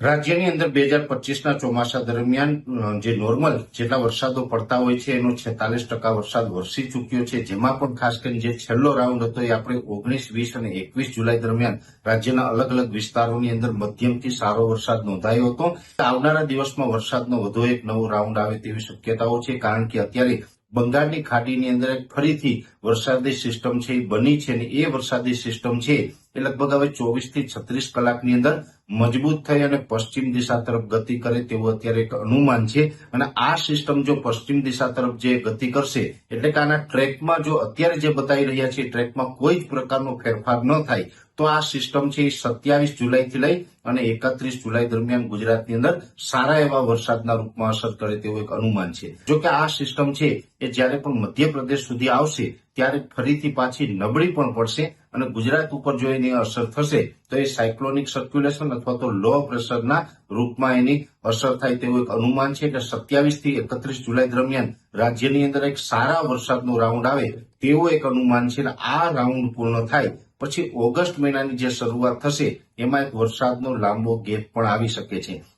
રાજ્યની અંદર બે હજાર પચીસના ચોમાસા દરમિયાન જે નોર્મલ જેટલા વરસાદો પડતા હોય છે, એનો છેતાલીસ ટકા વરસાદ વરસી ચૂક્યો છે. જેમાં પણ ખાસ કરીને જે છેલ્લો રાઉન્ડ હતો, એ આપણે ઓગણીસ, વીસ અને એકવીસ જુલાઈ દરમિયાન રાજ્યના અલગ અલગ વિસ્તારોની અંદર મધ્યમથી સારો વરસાદ નોંધાયો હતો. આવનારા દિવસમાં વરસાદનો વધુ એક નવો રાઉન્ડ આવે તેવી શક્યતાઓ છે, કારણ કે અત્યારે બંગાળની ખાડીની અંદર ફરીથી વરસાદી સિસ્ટમ છે, એ બની છે અને એ વરસાદી સિસ્ટમ છે એ લગભગ હવે ચોવીસથી છત્રીસ કલાકની અંદર મજબૂત થઈ અને પશ્ચિમ દિશા તરફ ગતિ કરે તેવું અત્યારે એક અનુમાન છે. અને આ સિસ્ટમ જો પશ્ચિમ દિશા તરફ જે ગતિ કરશે, એટલે કે આના ટ્રેકમાં જો અત્યારે જે બતાવી રહ્યા છે ટ્રેકમાં કોઈ જ પ્રકારનો ફેરફાર ન થાય, તો આ સિસ્ટમ છે એ સત્યાવીસ જુલાઈથી લઈ અને એકત્રીસ જુલાઈ દરમિયાન ગુજરાતની અંદર સારા એવા વરસાદના રૂપમાં અસર કરે તેવું એક અનુમાન છે. જો કે આ સિસ્ટમ છે એ જ્યારે પણ મધ્યપ્રદેશ સુધી આવશે, ત્યારે ફરીથી પાછી નબળી પણ પડશે અને ગુજરાત ઉપર જો એની અસર થશે, તો એ સાયક્લોનિક સર્ક્યુલેશન અથવા તો લો પ્રેશરના રૂપમાં એની અસર થાય તેવું એક અનુમાન છે એટલે સત્યાવીસથી એકત્રીસ જુલાઈ દરમિયાન રાજ્યની અંદર એક સારા વરસાદનો રાઉન્ડ આવે તેવું એક અનુમાન છે આ રાઉન્ડ પૂર્ણ થાય પછી ઓગસ્ટ મહિનાની જે શરૂઆત થશે, એમાં એક વરસાદનો લાંબો ગેપ પણ આવી શકે છે.